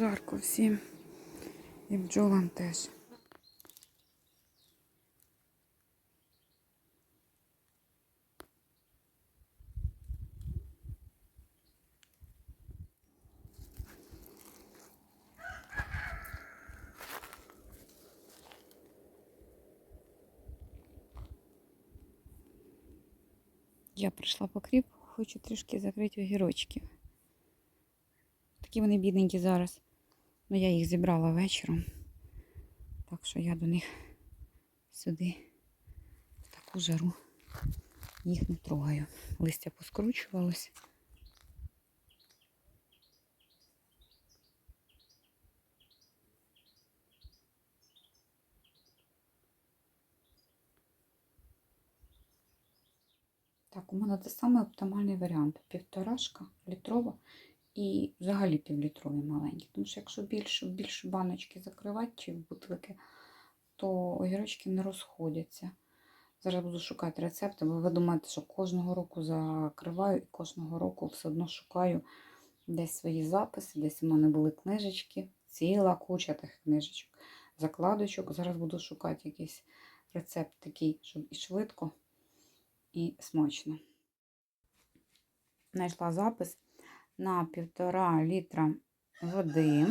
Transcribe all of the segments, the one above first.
Жарко всім. І бджолам теж. Я прийшла по кріп, хочу трішки закрити огірочки. Такі вони бідненькі зараз. Ну, я їх зібрала вечором. Так що я до них сюди в таку жару їх не трогаю. Листя поскручувалось. Так, у мене це саме оптимальний варіант. Півторашка літрова і взагалі півлітрові маленькі. Тому що якщо більше, більше баночки закривати чи в бутилки, то огірочки не розходяться. Зараз буду шукати рецепти, бо ви думаєте, що кожного року закриваю і кожного року все одно шукаю десь свої записи, десь у мене були книжечки, ціла куча тих книжечок, закладочок. Зараз буду шукати якийсь рецепт такий, щоб і швидко, і смачно. Знайшла запис на півтора літра води.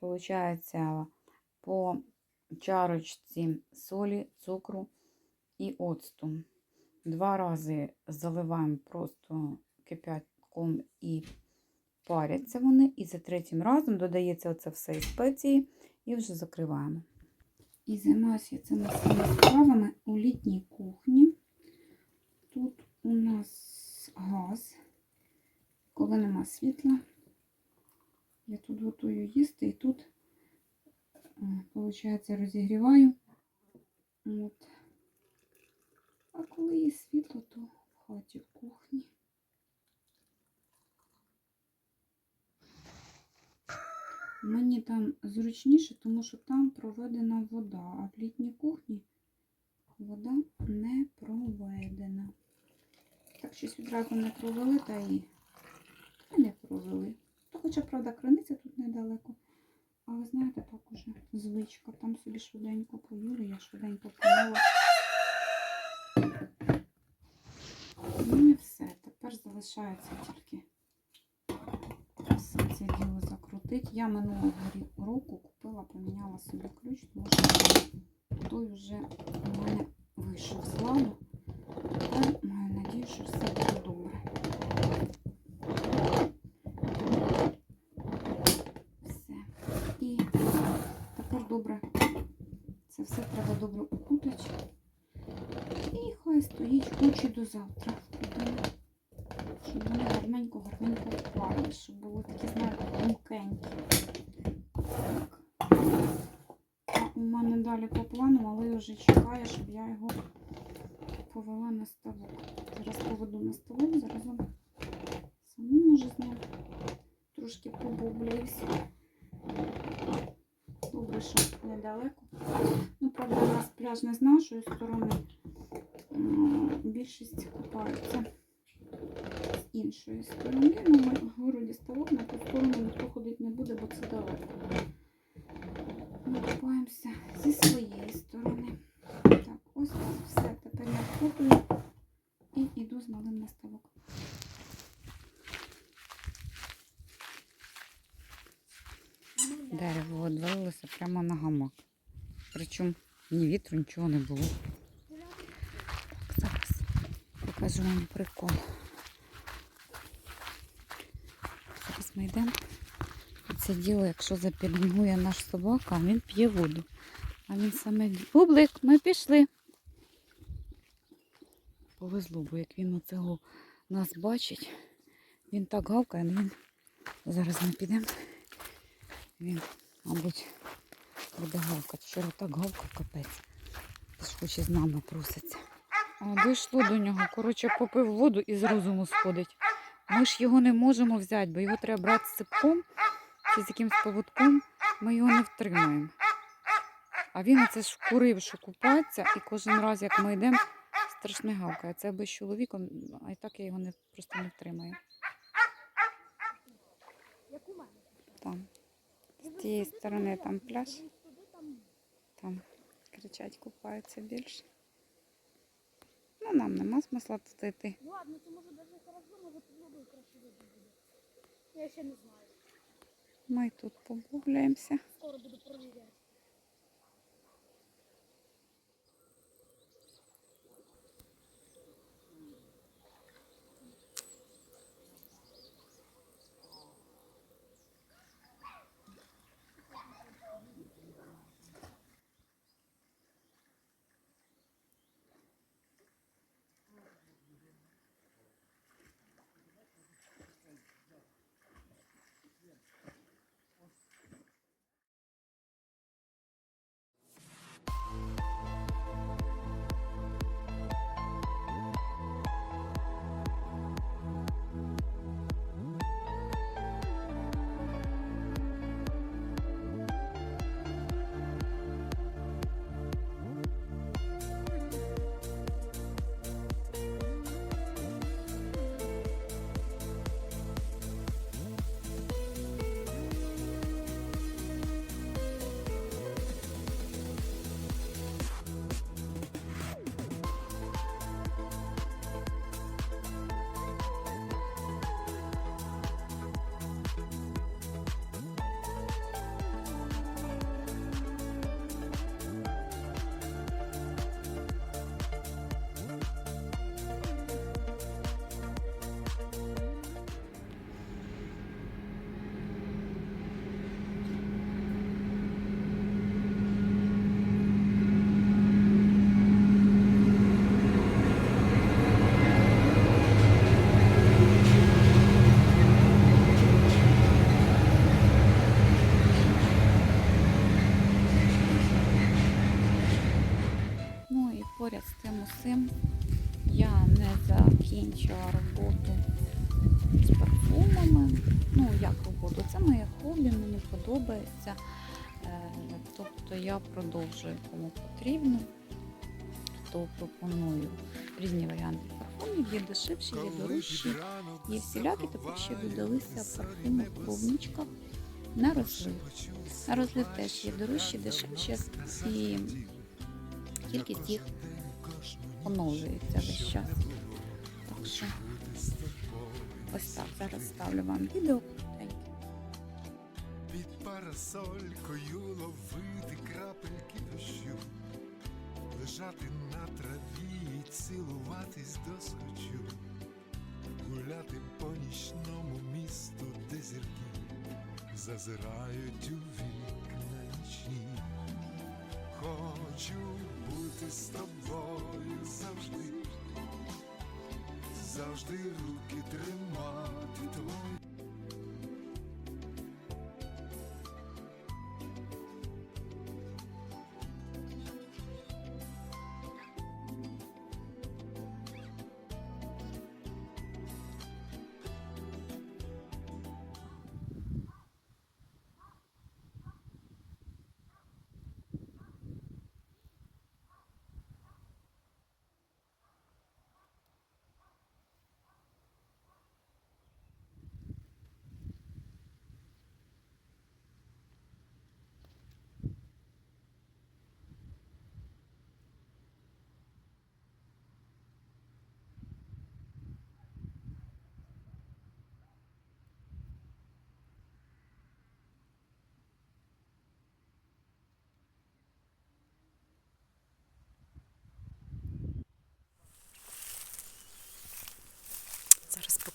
Получається по чарочці солі, цукру і оцту. Два рази заливаємо просто кипятком і паряться вони. І за третім разом додається оце все і спеції і вже закриваємо. І займаюся цими справами у літній кухні. Тут у нас газ коли нема світла. Я тут готую їсти і тут, виходить, розігріваю. От. А коли є світло, то в хаті в кухні. Мені там зручніше, тому що там проведена вода, а в літній кухні вода не проведена. Так, щось відразу не провели та і хоча, правда, криниця тут недалеко. Але знаєте, так уже звичка. Там собі швиденько поїли, я швиденько помила. Ну і все. Тепер залишається тільки все це діло закрутити. Я минулого року купила, поміняла собі ключ, тому що той вже у мене вийшов з ладу. Тепер маю надію, що все буде добре. Все. І тепер добре. Це все треба добре укутати. І хай стоїть кучі до завтра. Щоб вони гарненько, гарненько впали, щоб були такі, знаєте, тонкенькі. У мене далі по плану, але вже чекає, щоб я його повела на ставок. Зараз поведу на ставок, зараз саму може зняти. Трошки побублююся. Що недалеко. Ну, правда, у нас пляж не з нашої сторони. Більшість купаються з іншої сторони. Ну, ми в городі ставок на ту сторону ніхто ходити не буде, бо це далеко. Ми купаємося зі своєї сторони. Так, ось все. Тепер я вкопую і йду з малим на ставок. Дерево відвалилося прямо на гамак. Причому ні вітру, нічого не було. Так, зараз покажу вам прикол. Зараз ми йдемо. Це діло, якщо запілінгує наш собака, він п'є воду. А він саме Бублик, ми пішли. Повезло, бо як він оцього нас бачить, він так гавкає, але він зараз ми підемо. Він, мабуть, буде гавкати. Вчора так гавкав капець. Тож хоче з нами проситься. А дійшло до нього. Коротше, попив воду і з розуму сходить. Ми ж його не можемо взяти, бо його треба брати з ципком чи з якимсь поводком. Ми його не втримаємо. А він оце ж вкурив, що купатися, і кожен раз, як ми йдемо, страшне гавкає. Це без чоловіком, а і так я його не, просто не втримаю. там. З тієї сторони там пляж. Там кричать, купаються більше. Ну, нам нема смисла туди йти. Ладно, це може навіть хорошо, може тут краще буде. Я ще не знаю. Ми тут погуляємося. Скоро буду перевіряти. Не закінчила роботу з парфумами. Ну, як роботу? Це моє хобі, мені подобається. Е, Тобто я продовжую кому потрібно, то пропоную різні варіанти парфумів. Є дешевші, є дорожчі, є всілякі. Тепер ще додалися парфуми в клубничках на розлив. На розлив теж є дорожчі, дешевші і кількість їх оновлюється весь час. Так що ось так зараз ставлю вам відео. Під парасолькою ловити крапельки дощу, лежати на траві і цілуватись до схочу, гуляти по нічному місту, де зірки зазирають у вікна нічні. Хочу бути з тобою завжди, завжди руки тримати твої.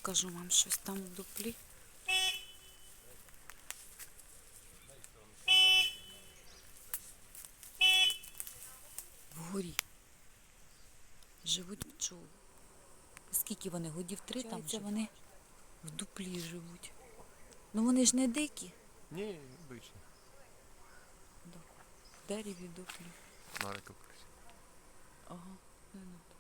Покажу вам щось там в дуплі. Вгорі. Живуть пчоли. Скільки вони? Годів три там живуть? вони в дуплі живуть. Ну вони ж не дикі. Ні, обично. В дереві дуплі. Марика. Ага. Ну, ну,